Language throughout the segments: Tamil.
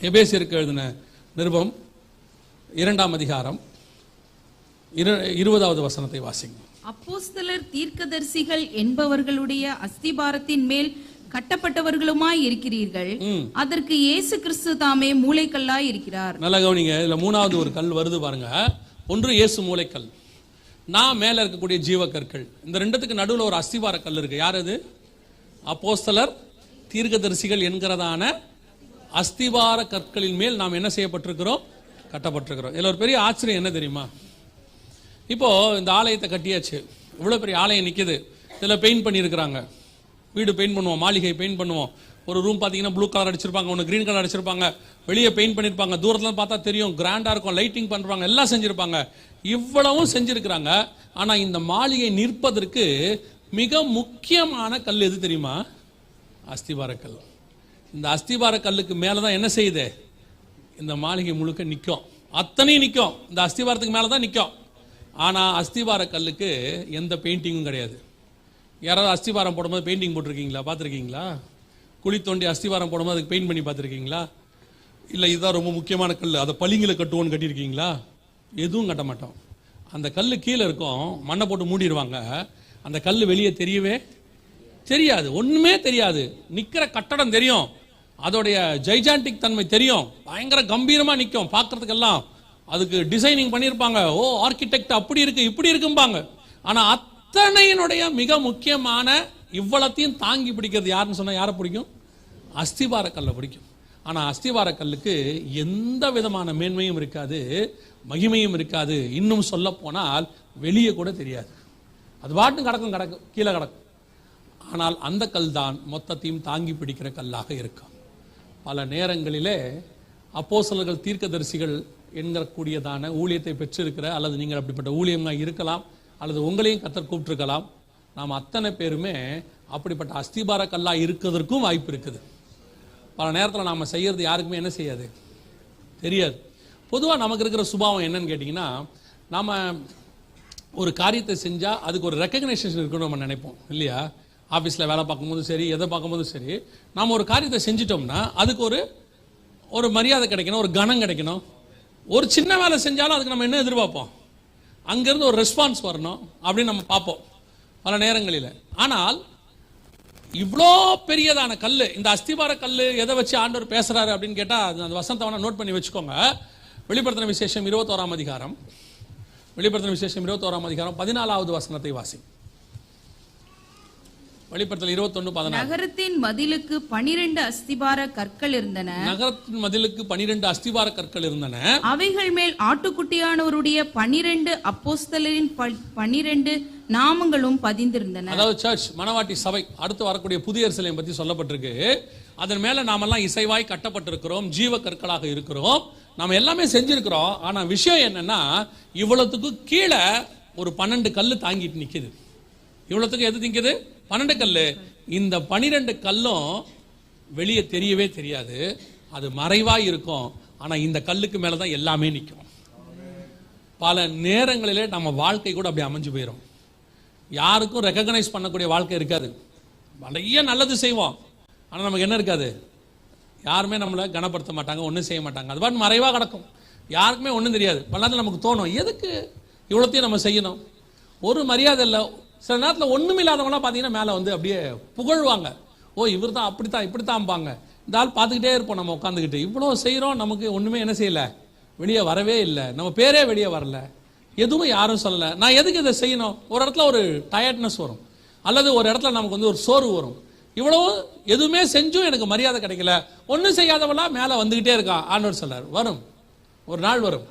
எபேசியருக்கு எழுதின நிருபம் இரண்டாம் அதிகாரம் இரு- இருபதாவது வசனத்தை வாசிங்க. அப்போஸ்தலர் தீர்க்கதரிசிகள் என்பவர்களுடைய அஸ்திபாரத்தின் மேல் கட்டப்பட்டவர்களுமாய் இருக்கிறீர்கள். அதற்கு இயேசு கிறிஸ்து தாமே மூளைக்கல்லாய் இருக்கிறார். நல்லா கவனிங்க இதுல மூணாவது ஒரு கல் வருது பாருங்க. ஒன்று இயேசு மூளைக்கல். நான் மேல இருக்கக்கூடிய ஜீவக்கற்கள். இந்த ரெண்டுத்துக்கு நடுவுல ஒரு அஸ்திவார கல் இருக்கு. யார் அது? அப்போஸ்தலர் தீர்க்கதரிசிகள் என்கிறதான அஸ்திவார கற்களின் மேல் நாம் என்ன செய்யப்பட்டிருக்கிறோம்? கட்டப்பட்டிருக்கிறோம். இதில் ஒரு பெரிய ஆச்சரியம் என்ன தெரியுமா? இப்போது இந்த ஆலயத்தை கட்டியாச்சு. இவ்வளோ பெரிய ஆலயம் நிற்கிது இதில் பெயிண்ட் பண்ணியிருக்கிறாங்க. வீடு பெயிண்ட் பண்ணுவோம் மாளிகை பெயிண்ட் பண்ணுவோம். ஒரு ரூம் பார்த்தீங்கன்னா ப்ளூ கலர் அடிச்சிருப்பாங்க ஒன்று க்ரீன் கலர் அடிச்சிருப்பாங்க. வெளியே பெயிண்ட் பண்ணியிருப்பாங்க. தூரத்தில் பார்த்தா தெரியும் கிராண்டாக இருக்கும் லைட்டிங் பண்ணுறாங்க எல்லாம் செஞ்சுருப்பாங்க. இவ்வளவும் செஞ்சுருக்கிறாங்க. ஆனால் இந்த மாளிகை நிற்பதற்கு மிக முக்கியமான கல் எது தெரியுமா? அஸ்திவார கல். இந்த அஸ்திபார கல்லுக்கு மேலே தான் என்ன செய்யுது? இந்த மாளிகை முழுக்க நிற்கும் அத்தனையும் நிற்கும் இந்த அஸ்திவாரத்துக்கு மேலே தான் நிற்கும் ஆனால் அஸ்திபார கல்லுக்கு எந்த பெயிண்டிங்கும் கிடையாது. யாராவது அஸ்திபாரம் போடும்போது பெயிண்டிங் போட்டிருக்கீங்களா? பார்த்துருக்கீங்களா? குழி தோண்டி அஸ்திவாரம் போடும்போது அதுக்கு பெயிண்ட் பண்ணி பார்த்துருக்கீங்களா? இல்லை இதுதான் ரொம்ப முக்கியமான கல் அதை பளிங்கில் கட்டுவோன்னு கட்டியிருக்கீங்களா? எதுவும் கட்ட மாட்டோம். அந்த கல் கீழே இருக்கும். மண்ணை போட்டு மூடிடுவாங்க. அந்த கல் வெளியே தெரியவே தெரியாது. ஒண்ணுமே தெரியாது. நிக்கிற கட்டடம் தெரியும். அதோடைய ஜைஜாண்டிக் தன்மை தெரியும். பயங்கர கம்பீரமா நிக்கும் பார்க்கறதுக்கெல்லாம். அதுக்கு டிசைனிங் பண்ணியிருப்பாங்க. ஓ ஆர்கிடெக்ட் அப்படி இருக்கு இப்படி இருக்கும்பாங்க. ஆனா அத்தனையினுடைய மிக முக்கியமான இவ்வளத்தையும் தாங்கி பிடிக்கிறது யாருன்னு சொன்னா யாரை பிடிக்கும்? அஸ்திபார கல்லை பிடிக்கும். ஆனா அஸ்திவார கல்லுக்கு எந்த விதமான மேன்மையும் இருக்காது மகிமையும் இருக்காது. இன்னும் சொல்ல போனால் வெளியே கூட தெரியாது. அது பாட்டும் கிடக்கும் கிடக்கும் கீழே கிடக்கும். ஆனால் அந்த கல் தான் மொத்தத்தையும் தாங்கி பிடிக்கிற கல்லாக இருக்கும் பல நேரங்களிலே அப்போசலர்கள் தீர்க்கதரிசிகள் என்கிறக்கூடியதான ஊழியத்தை பெற்றிருக்கிற அல்லது நீங்கள் அப்படிப்பட்ட ஊழியமாக இருக்கலாம் அல்லது உங்களையும் கத்தர் கூப்பிட்டுருக்கலாம். நாம் அத்தனை பேருமே அப்படிப்பட்ட அஸ்திபார கல்லா இருக்கிறதுக்கும் வாய்ப்பு இருக்குது. பல நேரத்தில் நாம் செய்யறது யாருக்குமே என்ன செய்யாது? தெரியாது. பொதுவாக நமக்கு இருக்கிற சுபாவம் என்னன்னு கேட்டிங்கன்னா நாம் ஒரு காரியத்தை செஞ்சால் அதுக்கு ஒரு ரெக்கக்னைசேஷன் இருக்கணும் நம்ம நினைப்போம் இல்லையா? ஆஃபீஸில் வேலை பார்க்கும்போது சரி எதை பார்க்கும்போதும் சரி நாம் ஒரு காரியத்தை செஞ்சிட்டோம்னா அதுக்கு ஒரு ஒரு மரியாதை கிடைக்கணும் ஒரு கனம் கிடைக்கணும். ஒரு சின்ன வேலை செஞ்சாலும் அதுக்கு நம்ம என்ன எதிர்பார்ப்போம்? அங்கேருந்து ஒரு ரெஸ்பான்ஸ் வரணும் அப்படின்னு நம்ம பார்ப்போம் பல நேரங்களில். ஆனால் இவ்வளோ பெரியதான கல் இந்த அஸ்திபார கல் எதை வச்சு ஆண்டவர் பேசுறாரு அப்படின்னு கேட்டால் அது அந்த வசந்தவனை நோட் பண்ணி வச்சுக்கோங்க. வெளிப்படுத்தின விசேஷம் இருபத்தோராம் அதிகாரம். வெளிப்படுத்தின விசேஷம் இருபத்தோராம் அதிகாரம் பதினாலாவது வசனத்தை வாசி. வெளிப்படுத்தல் இருபத்தொன்னு பதினாறு. நகரத்தின் மதிலுக்கு பனிரெண்டு அஸ்திபார கற்கள் இருந்தன. நகரத்தின் மதிலுக்கு பனிரெண்டு அஸ்திபார கற்கள் இருந்தன. அவைகள் மேல் ஆட்டுக்குட்டியானவருடைய பனிரெண்டு அப்போஸ்தலரின் பனிரெண்டு நாமங்களும் பதிந்திருந்தன. அதாவது சர்ச் மணவாட்டி சபை அடுத்து வரக்கூடிய புதிய எருசலேம் பத்தி சொல்லப்பட்டிருக்கு. அதன் மேல நாமெல்லாம் இசைவாய் கட்டப்பட்டிருக்கிறோம் ஜீவ கற்களாக இருக்கிறோம். நாம எல்லாமே செஞ்சிருக்கிறோம். ஆனா விஷயம் என்னன்னா இவ்வளவுக்கு கீழே ஒரு பன்னெண்டு கல்லு தாங்கிட்டு நிக்குது. இவ்வளவுக்கு எது நிக்குது பன்னெண்டு கல் இந்த பனிரெண்டு கல்லும் வெளியே தெரியவே தெரியாது. அது மறைவாக இருக்கும். ஆனால் இந்த கல்லுக்கு மேலே தான் எல்லாமே நிற்கும் பல நேரங்களிலே நம்ம வாழ்க்கை கூட அப்படி அமைஞ்சு போயிடும் யாருக்கும் ரெக்கக்னைஸ் பண்ணக்கூடிய வாழ்க்கை இருக்காது. நிறைய நல்லது செய்வோம். ஆனால் நமக்கு என்ன இருக்காது? யாருமே நம்மளை கனப்படுத்த மாட்டாங்க ஒன்றும் செய்ய மாட்டாங்க. அது பாட்டு மறைவாக கிடக்கும். யாருக்குமே ஒன்றும் தெரியாது. பல நமக்கு தோணும் எதுக்கு இவ்வளோத்தையும் நம்ம செய்யணும்? ஒரு மரியாதை இல்லை சில நேரத்தில் ஒன்றும் இல்லாதவங்களாம் பார்த்தீங்கன்னா மேலே வந்து அப்படியே புகழ்வாங்க. ஓ இவர் தான் அப்படி தான் இப்படி தான்பாங்க இந்த ஆள் பார்த்துக்கிட்டே இருப்போம் நம்ம உட்காந்துக்கிட்டு இவ்வளோ செய்கிறோம் நமக்கு ஒன்றுமே என்ன செய்யலை? வெளியே வரவே இல்லை. நம்ம பேரே வெளியே வரல. எதுவும் யாரும் சொல்லலை. நான் எதுக்கு இதை செய்யணும்? ஒரு இடத்துல ஒரு டயர்ட்னஸ் வரும். அல்லது ஒரு இடத்துல நமக்கு வந்து ஒரு சோர்வு வரும். இவ்வளோ எதுவுமே செஞ்சும் எனக்கு மரியாதை கிடைக்கல. ஒன்றும் செய்யாதவெல்லாம் மேலே வந்துக்கிட்டே இருக்கான் ஆண்டவர் சொல்லார் வரும். ஒரு நாள் வரும்.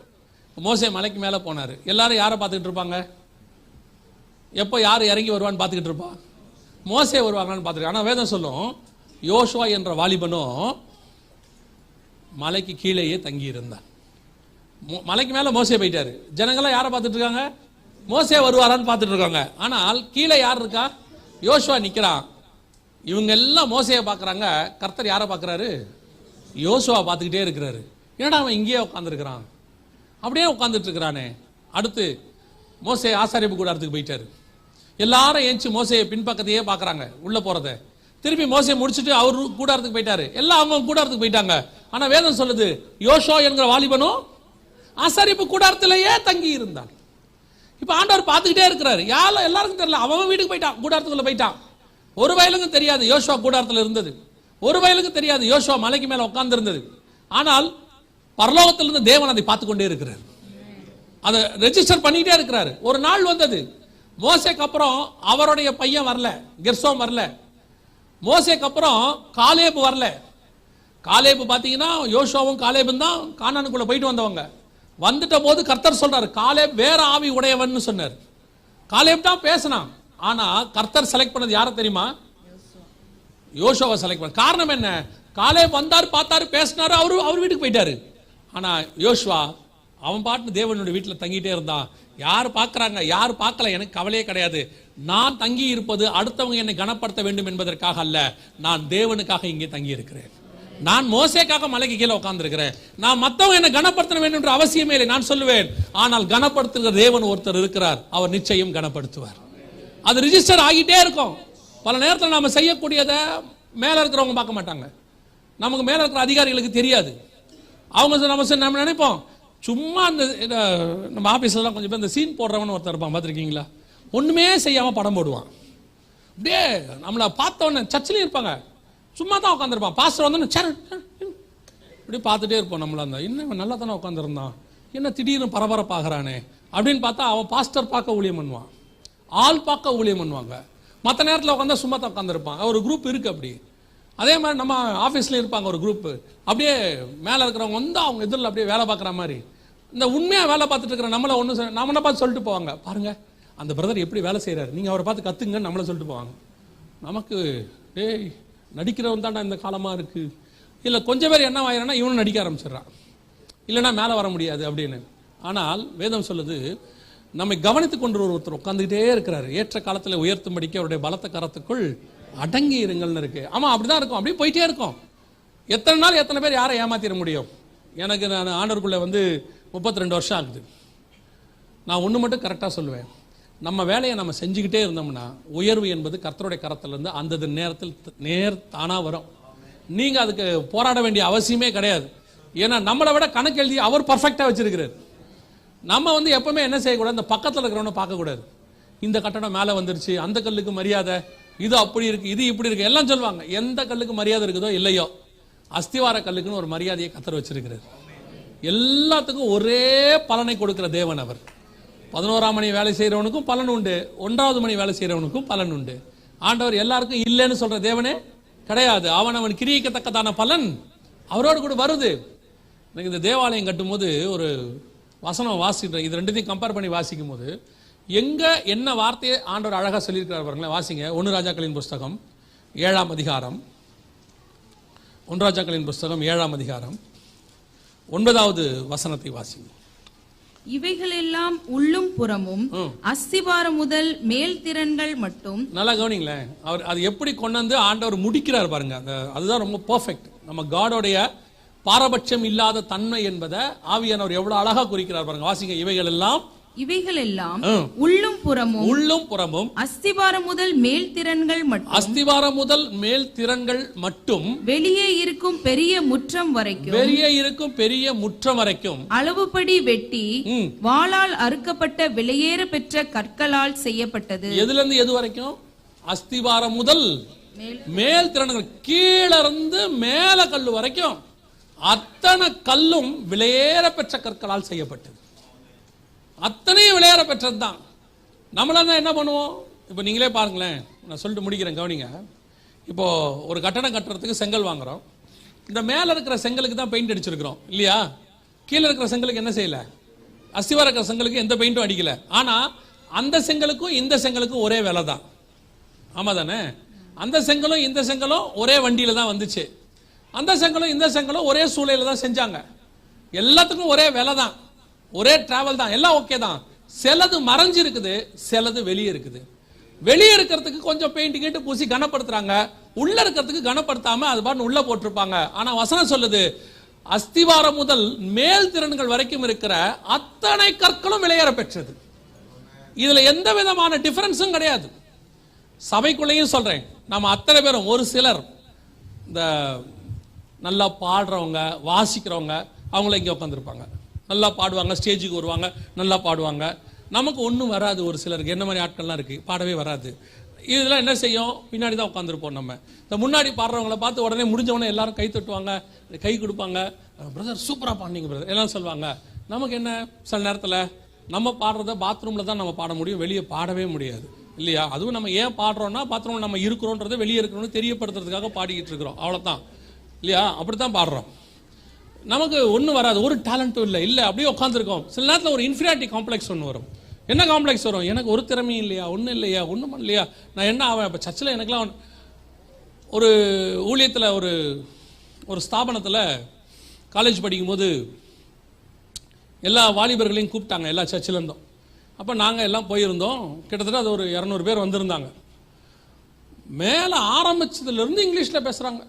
மோசே மலைக்கு மேலே போனார். எல்லாரும் யாரை பார்த்துக்கிட்டு இருப்பாங்க? எப்போ யார் இறங்கி வருவான்னு பார்த்துக்கிட்டு இருப்பான் மோசே வருவாங்களான்னு பார்த்துருக்கேன் ஆனால் வேதம் சொல்லும் யோசுவா என்ற வாலிபனும் மலைக்கு கீழேயே தங்கி இருந்தான் மோ- மலைக்கு மேலே மோசே போயிட்டாரு. ஜனங்களாம் யாரை பார்த்துட்டு இருக்காங்க மோசே வருவாரான்னு பார்த்துட்டு இருக்காங்க ஆனால் கீழே யார் இருக்கா? யோசுவா நிற்கிறான் இவங்க எல்லாம் மோசையை பார்க்குறாங்க. கர்த்தர் யாரை பார்க்கறாரு? யோசுவா பார்த்துக்கிட்டே இருக்கிறாரு. என்னடா அவன் இங்கேயே உட்காந்துருக்கிறான் அப்படியே உட்காந்துட்டு இருக்கிறானே அடுத்து மோசே ஆசாரிப்பு கூடாரத்துக்கு போயிட்டாரு. எல்லாரும் ஏஞ்சி மோசையை பின்பக்கத்தையே பார்க்கறாங்க உள்ளே போகிறத திருப்பி மோசையை முடிச்சுட்டு அவர் கூடாரத்துக்கு போயிட்டாரு. எல்லாம் அவங்க கூடாரத்துக்கு போயிட்டாங்க. ஆனால் வேதம் சொல்லுது யோஷோ என்கிற வாலிபனும் ஆசாரிப்பு கூடாரத்திலேயே தங்கி இருந்தான். இப்போ ஆண்டவர் பார்த்துக்கிட்டே இருக்கிறாரு. யாரும் எல்லாருக்கும் தெரியல அவன் வீட்டுக்கு போயிட்டான் கூடாரத்துக்குள்ள போயிட்டான். ஒரு வயலுக்கும் தெரியாது யோசுவா கூடாரத்தில் இருந்தது. ஒரு வயலுக்கும் தெரியாது யோசுவா மலைக்கு மேலே உட்கார்ந்து இருந்தது ஆனால் பரலோகத்திலிருந்து தேவன் அதை பார்த்து கொண்டே இருக்கிறார். அதை ரெஜிஸ்டர் பண்ணிக்கிட்டே இருக்கிறாரு. ஒரு நாள் வந்தது. மோசேக்கு அப்புறம் அவருடைய பையன் வரல. கெர்சோம் வரல. மோசேக்கு அப்புறம் காலேபு வரல. காலேபு பார்த்தீங்கன்னா யோஷோவும் காலேபும் தான் கானானுக்குள்ள போயிட்டு வந்தவங்க. வந்துட்ட போது கர்த்தர் சொல்றாரு காலேப் வேற ஆவி உடையவன்னு சொன்னார். காலேப் தான் பேசினான். ஆனா கர்த்தர் செலக்ட் பண்ணது யாரை தெரியுமா? யோஷோவை செலக்ட் பண்ண காரணம் என்ன? காலேப் வந்தார் பார்த்தாரு பேசினாரு அவரு அவர் வீட்டுக்கு போயிட்டாரு. ஆனா யோஷ்வா அவன் பாட்டு தேவனுடைய வீட்டில் தங்கிட்டே இருந்தான். யார் பார்க்குறாங்க யார் பார்க்கல எனக்கு கவலையே கிடையாது. நான் தங்கி இருப்பது அடுத்தவங்க என்னை கனப்படுத்த வேண்டும் என்பதற்காக அல்ல. நான் தேவனுக்காக இங்கே தங்கி இருக்கிறேன். நான் மோசேக்காக மலைக்கு கீழே உட்கார்ந்திருக்கிறேன். நான் மற்றவங்க என்னை கனப்படுத்த வேண்டும் என்ற அவசியமே இல்லை. நான் சொல்லுவேன் ஆனால் கனப்படுத்துகிற தேவன் ஒருத்தர் இருக்கிறார். அவர் நிச்சயம் கனப்படுத்துவார். அது ரிஜிஸ்டர் ஆகிட்டே இருக்கும். பல நேரத்தில் நாம செய்யக்கூடியதை மேலே இருக்கிறவங்க பார்க்க மாட்டாங்க. நமக்கு மேலே இருக்கிற அதிகாரிகளுக்கு தெரியாது. அவங்க நம்ம நம்ம நினைப்போம் சும்மா அந்த நம்ம ஆபீஸ்லாம் கொஞ்சம் பேர் இந்த சீன் போடுறவன் ஒருத்தர் இருப்பான் பார்த்துருக்கீங்களா? ஒன்றுமே செய்யாமல் படம் போடுவான். அப்படியே நம்மளை பார்த்தவொடனே சர்ச்சிலையும் இருப்பாங்க. சும்மா தான் உட்காந்துருப்பான் பாஸ்டர் வந்தோன்னு சேர் இப்படி பார்த்துட்டே இருப்போம் நம்மள அந்த இன்னும் நல்லா தானே உட்காந்துருந்தான் என்ன திடீர்னு பரபரப்பாகிறானே? அப்படின்னு பார்த்தா அவன் பாஸ்டர் பார்க்க ஊழியம் பண்ணுவான். ஆள் பார்க்க ஊழியம் பண்ணுவாங்க. மற்ற நேரத்தில் உட்காந்தா சும்மா தான் உட்காந்துருப்பான் ஒரு குரூப் இருக்குது அப்படி. அதே மாதிரி நம்ம ஆஃபீஸ்லேயும் இருப்பாங்க ஒரு குரூப்பு அப்படியே மேலே இருக்கிறவங்க வந்து அவங்க எதிரில் அப்படியே வேலை பார்க்குற மாதிரி. இந்த உண்மையாக வேலை பார்த்துட்டு இருக்கிற நம்மளை ஒன்று நம்மளை பார்த்து சொல்லிட்டு போவாங்க? பாருங்க அந்த பிரதர் எப்படி வேலை செய்கிறாரு நீங்கள் அவரை பார்த்து கத்துங்கன்னு நம்மளை சொல்லிட்டு போவாங்க. நமக்கு டேய் நடிக்கிறவன் தான்டா இந்த காலமாக இருக்கு. இல்லை கொஞ்சம் பேர் என்ன ஆயிரம்னா இவனும் நடிக்க ஆரம்பிச்சிடுறான். இல்லைனா மேலே வர முடியாது அப்படின்னு. ஆனால் வேதம் சொல்லுது நம்மை கவனித்துக் கொண்டு ஒருத்தர் உட்காந்துக்கிட்டே இருக்கிறார். ஏற்ற காலத்தில் உயர்த்தும்படிக்கு அவருடைய பலத்த கரத்துக்குள் அடங்கி இருங்கள்னு இருக்கு. அப்படி அப்படிதான் இருக்கும். அப்படியே போயிட்டே இருக்கும். எத்தனை நாள் எத்தனை பேர் யாரை ஏமாத்திட முடியும்? எனக்கு நான் ஆண்டவருக்குள்ள வந்து முப்பத்தி ரெண்டு வருஷம் ஆகுது. நான் ஒன்று மட்டும் கரெக்டாக சொல்லுவேன். நம்ம வேலையை நம்ம செஞ்சுக்கிட்டே இருந்தோம்னா உயர்வு என்பது கர்த்தருடைய கரத்திலேருந்து அந்த நேரத்தில் நேர் தானாக வரும். நீங்கள் அதுக்கு போராட வேண்டிய அவசியமே கிடையாது. ஏன்னா நம்மளை விட கணக்கு எழுதி அவர் பர்ஃபெக்டாக வச்சிருக்கிறார். நம்ம வந்து எப்பவுமே என்ன செய்யக்கூடாது? இந்த பக்கத்தில் இருக்கிறவனை பார்க்கக்கூடாது. இந்த கட்டடம் மேலே வந்துருச்சு அந்த கல்லுக்கு மரியாதை இது அப்படி இருக்கு இது இப்படி இருக்கு. எல்லாம் சொல்லுவாங்க. எந்த கல்லுக்கு மரியாதை இருக்குதோ இல்லையோ அஸ்திவார கல்லுக்குன்னு ஒரு மரியாதையை கத்தர் வச்சிருக்கிறார். எல்லாத்துக்கும் ஒரே பலனை கொடுக்கிற தேவன் அவர். பதினோராம் மணி வேலை செய்கிறவனுக்கும் பலன் உண்டு. ஒன்றாவது மணி வேலை செய்கிறவனுக்கும் பலன் உண்டு. ஆண்டவர் எல்லாருக்கும் இல்லைன்னு சொல்ற தேவனே கிடையாது. அவன் அவன் கிரியக்கத்தக்கதான பலன் அவரோடு கூட வருது. எனக்கு இந்த தேவாலயம் கட்டும்போது ஒரு வசனம் வாசிக்கிறேன். இது ரெண்டுத்தையும் கம்பேர் பண்ணி வாசிக்கும் போது எங்க என்ன வார்த்தையை ஆண்டவர் அழகா சொல்லியிருக்கிறார் பாருங்களேன் வாசிங்க. ஒன்று ராஜாக்களின் புஸ்தகம் ஏழாம் அதிகாரம். ஒன்று ராஜாக்களின் புஸ்தகம் ஏழாம் அதிகாரம். ஒன்பதாவது வசனத்தை வாசிங்க. இவைகளெல்லாம் உள்ளும் புறமும் ம். அஸ்திபாரம் முதல் மேல் திறன்கள் மட்டும். நல்லா கவனிங்களேன். அவர் அது எப்படி கொண்டு வந்து ஆண்டவர் முடிக்கிறார் பாருங்க. அதுதான் ரொம்ப பெர்ஃபெக்ட் நம்ம காடோடைய பாரபட்சம் இல்லாத தன்மை என்பதை ஆவியானவர் எவ்வளவு அழகா குறிக்கிறார் பாருங்க. வாசிங்க. இவைகள் எல்லாம் இவைகளெல்லாம். உள்ளும் புறமும் உள்ளும் புறமும் அஸ்திபாரம் முதல் மேல் திறன்கள் மட்டும் அஸ்திவாரம் முதல் மேல் திறன்கள் மட்டும் வெளியே இருக்கும் பெரிய முற்றம் வரைக்கும் வெளியே இருக்கும் பெரிய முற்றம் வரைக்கும் அளவுபடி வெட்டி. வாளால் அறுக்கப்பட்ட வெளியேற பெற்ற கற்களால் செய்யப்பட்டது எதுல இருந்து எது வரைக்கும் அஸ்திவாரம் முதல் மேல் திறன்கள் கீழிருந்து மேல கல்லு வரைக்கும் அத்தனை கல்லும் விலையேற பெற்ற கற்களால் செய்யப்பட்டது அத்தனையும் விளையாட பெற்றது தான். நம்மளாம் தான் என்ன பண்ணுவோம்? இப்போ நீங்களே பாருங்களேன். நான் சொல்லிட்டு முடிக்கிறேன் கவனிங்க. இப்போ ஒரு கட்டணம் கட்டுறதுக்கு செங்கல் வாங்குறோம். இந்த மேலே இருக்கிற செங்கலுக்கு தான் பெயிண்ட் அடிச்சிருக்கிறோம். இல்லையா? கீழே இருக்கிற செங்கலுக்கு என்ன செய்யல? அஸ்திவார இருக்கிற செங்கலுக்கு எந்த பெயிண்ட்டும் அடிக்கல. ஆனால் அந்த செங்கலுக்கும் இந்த செங்கலுக்கும் ஒரே விலை தான். ஆமாம் தானே? அந்த செங்கலும் இந்த செங்கலும் ஒரே வண்டியில் தான் வந்துச்சு. அந்த செங்கலும் இந்த செங்கலும் ஒரே சூழலில் தான் செஞ்சாங்க. எல்லாத்துக்கும் ஒரே விலை தான். ஒரே டிராவல் தான். எல்லாம் ஓகே தான். சிலது மறைஞ்சு இருக்குது சிலது வெளியே இருக்குது. வெளியே இருக்கிறதுக்கு கொஞ்சம் பெயிண்ட் கேட்டு பூசி கனப்படுத்துறாங்க. உள்ள இருக்கிறதுக்கு கனப்படுத்தாம அது பாட்டு உள்ள போட்டிருப்பாங்க. ஆனா வசனம் சொல்லுது அஸ்திவாரம் முதல் மேல் திறன்கள் வரைக்கும் இருக்கிற அத்தனை கற்களும் விளையாட பெற்றது. இதுல எந்த விதமான டிஃபரன்ஸும் கிடையாது. சபைக்குள்ளேயும் சொல்றேன் நம்ம அத்தனை பேரும் ஒரு சிலர். இந்த நல்லா பாடுறவங்க வாசிக்கிறவங்க அவங்கள இங்கே உட்காந்துருப்பாங்க நல்லா பாடுவாங்க ஸ்டேஜுக்கு வருவாங்க நல்லா பாடுவாங்க. நமக்கு ஒன்றும் வராது ஒரு சிலருக்கு. என்ன மாதிரி ஆட்கள்லாம் இருக்குது பாடவே வராது. இதெல்லாம் என்ன செய்யும்? பின்னாடி தான் உட்காந்துருப்போம் நம்ம. இந்த முன்னாடி பாடுறவங்கள பார்த்து உடனே முடிஞ்சவொடனே எல்லாரும் கை தட்டுவாங்க கை கொடுப்பாங்க. பிரதர் சூப்பராக பாடினீங்க பிரதர் எல்லாம் சொல்லுவாங்க. நமக்கு என்ன? சில நேரத்தில் நம்ம பாடுறத பாத்ரூமில் தான் நம்ம பாட முடியும். வெளியே பாடவே முடியாது. இல்லையா? அதுவும் நம்ம ஏன் பாடுறோம்னா பாத்ரூமில் நம்ம இருக்கிறோன்றதை வெளியே இருக்கிறோன்னு தெரியப்படுத்துறதுக்காக பாடிக்கிட்டு இருக்கிறோம். அவ்வளோதான் இல்லையா? அப்படி தான் பாடுறோம். நமக்கு ஒன்றும் வராது. ஒரு டேலண்ட்டும் இல்லை. இல்லை அப்படியே உட்காந்துருக்கோம் சில நேரத்தில் ஒரு இன்ஃபீரியாரிட்டி காம்ப்ளெக்ஸ் ஒன்று வரும். என்ன காம்ப்ளெக்ஸ் வரும்? எனக்கு ஒரு திறமையும் இல்லையா? ஒன்றும் இல்லையா? ஒன்றும் பண்ணலையா? நான் என்ன ஆவேன்? இப்போ சர்ச்சில் எனக்குலாம் ஒரு ஊழியத்தில் ஒரு ஒரு ஸ்தாபனத்தில் காலேஜ் படிக்கும்போது எல்லா வாலிபர்களையும் கூப்பிட்டாங்க எல்லா சர்ச்சிலேருந்தும் அப்போ நாங்கள் எல்லாம் போயிருந்தோம். கிட்டத்தட்ட அது ஒரு இரநூறு பேர் வந்திருந்தாங்க. மேலே ஆரம்பிச்சதுலேருந்து இங்கிலீஷில் பேசுகிறாங்க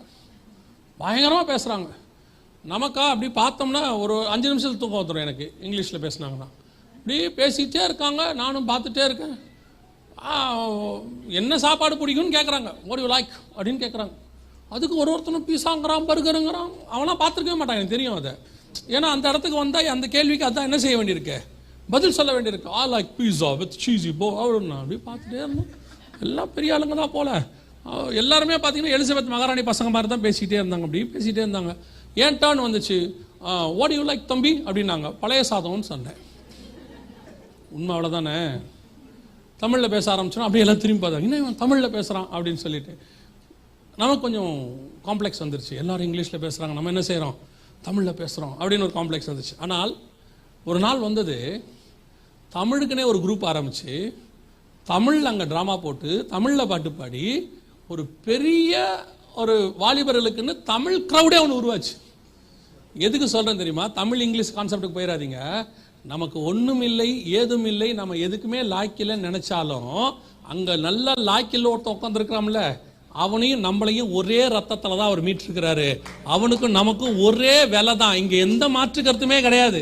பயங்கரமாக பேசுகிறாங்க நமக்கா அப்படி பார்த்தோம்னா ஒரு அஞ்சு நிமிஷத்துல தூக்கம் வந்துடும் எனக்கு. இங்கிலீஷில் பேசினாங்கன்னா. அப்படி பேசிக்கிட்டே இருக்காங்க. நானும் பார்த்துட்டே இருக்கேன். என்ன சாப்பாடு பிடிக்கும்னு கேட்குறாங்க ஓடி லைக் அப்படின்னு கேட்குறாங்க அதுக்கு ஒரு ஒருத்தனும் பீஸாங்கிறான் பர்கருங்கிறான். அவனாம் பார்த்துருக்கவே மாட்டான். எனக்கு தெரியும் அதை. ஏன்னா அந்த இடத்துக்கு வந்தால் அந்த கேள்விக்கு அதான் என்ன செய்ய வேண்டியிருக்கு? பதில் சொல்ல வேண்டியிருக்கு. ஆ லைக் பீஸா வித் சீஸி போ அப்படின்னு அப்படி பார்த்துட்டே இருந்தோம் எல்லாம் பெரிய ஆளுங்க தான் போல. எல்லாருமே பார்த்தீங்கன்னா எலிசபெத் மகாராணி பசங்க மாதிரி தான் பேசிக்கிட்டே இருந்தாங்க. அப்படி பேசிகிட்டே இருந்தாங்க. ஏன் டேர்ன் வந்துச்சு? வாட் யூ லைக் தம்பி? அப்படின்னாங்க. பழைய சாதம்னு சொன்னேன். உண்மை அவ்வளோதானே தமிழில் பேச ஆரம்பிச்சோம் அப்படியே எல்லாம் திரும்பி பார்த்தாங்க. இன்னும் இவன் தமிழில் பேசுகிறான் அப்படின்னு சொல்லிட்டு. நமக்கு கொஞ்சம் காம்ப்ளெக்ஸ் வந்துருச்சு. எல்லாரும் இங்கிலீஷில் பேசுகிறாங்க நம்ம என்ன செய்கிறோம் தமிழில் பேசுகிறோம் அப்படின்னு ஒரு காம்ப்ளெக்ஸ் வந்துச்சு. ஆனால் ஒரு நாள் வந்தது. தமிழுக்குனே ஒரு குரூப் ஆரம்பிச்சு. தமிழில் அங்கே ட்ராமா போட்டு தமிழில் பாட்டு பாடி ஒரு பெரிய ஒரு வாலிபர்களுக்குன்னு தமிழ் க்ரௌடே ஒன்று உருவாச்சு. எதுக்கு சொல்கிறேன் தெரியுமா? தமிழ் இங்கிலீஷ் கான்செப்டுக்கு போயிடாதீங்க நமக்கு ஒன்றும் இல்லை ஏதும் இல்லை நம்ம எதுக்குமே லாய்க்கில்லைன்னு நினைச்சாலும் அங்கே நல்ல லாய்க்கில் ஒருத்தன் உட்காந்துருக்கிறான்ல அவனையும் நம்மளையும் ஒரே ரத்தத்தில் தான் அவர் மீட்டிருக்கிறாரு. அவனுக்கும் நமக்கும் ஒரே விலை தான் இங்கே எந்த மாற்று கருத்துமே கிடையாது.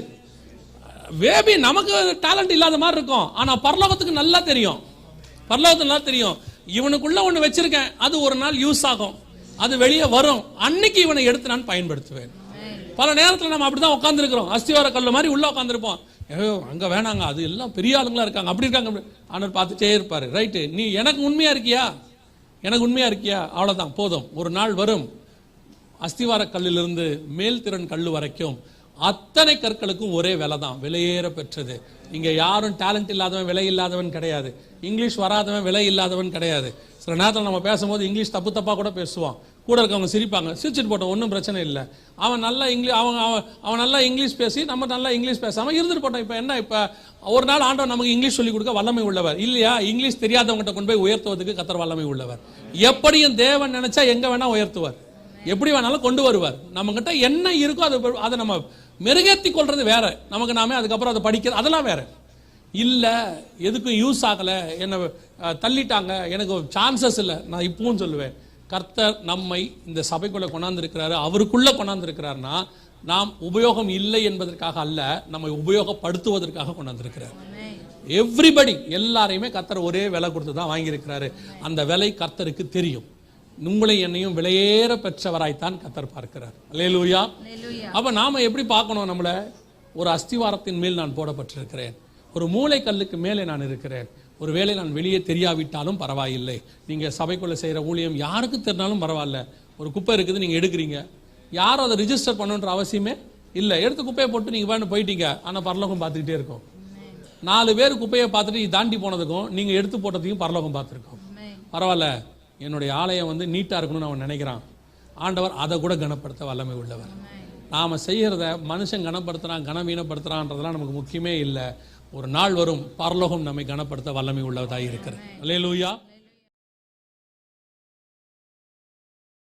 வேபி நமக்கு டேலண்ட் இல்லாத மாதிரி இருக்கும். ஆனால் பரலோகத்துக்கு நல்லா தெரியும். பரலோகத்துக்கு நல்லா தெரியும். இவனுக்குள்ள ஒன்று வச்சிருக்கேன். அது ஒரு நாள் யூஸ் ஆகும். அது வெளியே வரும். அன்னைக்கு இவனை எடுத்து நான் பயன்படுத்துவேன். பல நேரத்துல நம்ம அப்படிதான் உட்காந்துருக்கிறோம் அஸ்திவார கல் மாதிரி உள்ள உட்காந்துருப்போம் ஐயோ அங்க வேணாங்க. அது எல்லாம் பெரிய ஆளுங்களா இருக்காங்க. அப்படி இருக்காங்க. ஆனால் பார்த்துட்டே இருப்பாரு. ரைட்டு நீ எனக்கு உண்மையா இருக்கியா? எனக்கு உண்மையா இருக்கியா? அவ்வளவுதான். போதும். ஒரு நாள் வரும். அஸ்திவார கல்லிலிருந்து மேல் திறன் கல் வரைக்கும் அத்தனை கற்களுக்கும் ஒரே விலை தான் விலையேற பெற்றது. இங்கே யாரும் டேலண்ட் இல்லாதவன் விலை இல்லாதவன் கிடையாது. இங்கிலீஷ் வராதவன் விலை இல்லாதவன் கிடையாது. சில நேரத்தில் நம்ம பேசும்போது இங்கிலீஷ் தப்பு தப்பாக கூட பேசுவான் கூட இருக்கவங்க சிரிப்பாங்க. சிரிச்சிட்டு போட்டோம் ஒன்றும் பிரச்சனை இல்லை. அவன் நல்லா இங்கிலீஷ் அவன் அவன் அவன் நல்லா இங்கிலீஷ் பேசி நம்ம நல்லா இங்கிலீஷ் பேசாமல் இருந்துட்டு போட்டோம். இப்போ என்ன இப்போ ஒரு நாள் ஆண்டவன் நமக்கு இங்கிலீஷ் சொல்லிக் கொடுக்க வல்லமை உள்ளவர். இல்லையா? இங்கிலீஷ் தெரியாதவங்ககிட்ட கொண்டு போய் உயர்த்துவதுக்கு கத்தர் வல்லமை உள்ளவர். எப்படியும் தேவன் நினைச்சா எங்கே வேணா உயர்த்துவார். எப்படி வேணாலும் கொண்டு வருவார். நம்மக்கிட்ட என்ன இருக்கோ அதை அதை நம்ம மெருகேத்தி கொள்வது வேற. நமக்கு நாமே அதுக்கப்புறம் அதை படிக்கிறது அதெல்லாம் வேற. இல்லை எதுக்கும் யூஸ் ஆகலை. என்னை தள்ளிட்டாங்க. எனக்கு சான்சஸ் இல்லை. நான் இப்பவும் சொல்லுவேன். கர்த்தர் நம்மை இந்த சபைக்குள்ள கொண்டாந்துருக்கிறாரு அவருக்குள்ள கொண்டாந்துருக்கிறாருன்னா நாம் உபயோகம் இல்லை என்பதற்காக அல்ல நம்மை உபயோகப்படுத்துவதற்காக கொண்டாந்துருக்கிறார். எவ்ரிபடி எல்லாரையுமே கர்த்தர் ஒரே விலை கொடுத்து தான் வாங்கியிருக்கிறாரு. அந்த விலை கர்த்தருக்கு தெரியும். உங்களை என்னையும் விலையேற பெற்றவராய்த்தான் கர்த்தர் பார்க்கிறார். Hallelujah. அப்ப நாம எப்படி பார்க்கணும் நம்மள? ஒரு அஸ்திவாரத்தின் மேல் நான் போடப்பட்டிருக்கிறேன். ஒரு மூளை கல்லுக்கு மேலே நான் இருக்கிறேன். ஒருவேளை நான் வெளியே தெரியாவிட்டாலும் பரவாயில்லை. நீங்க சபைக்குள்ள செய்யற ஊழியம் யாருக்கு தெரினாலும் பரவாயில்ல. ஒரு குப்பை இருக்குது நீங்க எடுக்கிறீங்க. யாரும் அதை ரிஜிஸ்டர் பண்ணுன்ற அவசியமே இல்லை. எடுத்து குப்பையை போட்டு நீங்க வேணும் போயிட்டீங்க. ஆனா பரலோகம் பார்த்துக்கிட்டே இருக்கும். நாலு பேர் குப்பையை பார்த்துட்டு தாண்டி போனதுக்கும் நீங்க எடுத்து போட்டதையும் பரலோகம் பார்த்துருக்கோம். பரவாயில்ல. என்னுடைய ஆலயம் வந்து நீட்டா இருக்கணும்னு அவன் நினைக்கிறான். ஆண்டவர் அதை கூட கனப்படுத்த வல்லமை உள்ளவர். நாம செய்கிறத மனுஷன் கனப்படுத்துகிறான் கனவீனப்படுத்துகிறான்றதெல்லாம் நமக்கு முக்கியமே இல்லை. ஒரு நாள் வரும் பரலோகம் நம்மை கனப்படுத்த வல்லமை உள்ளதா இருக்கிறது அல்லேலூயா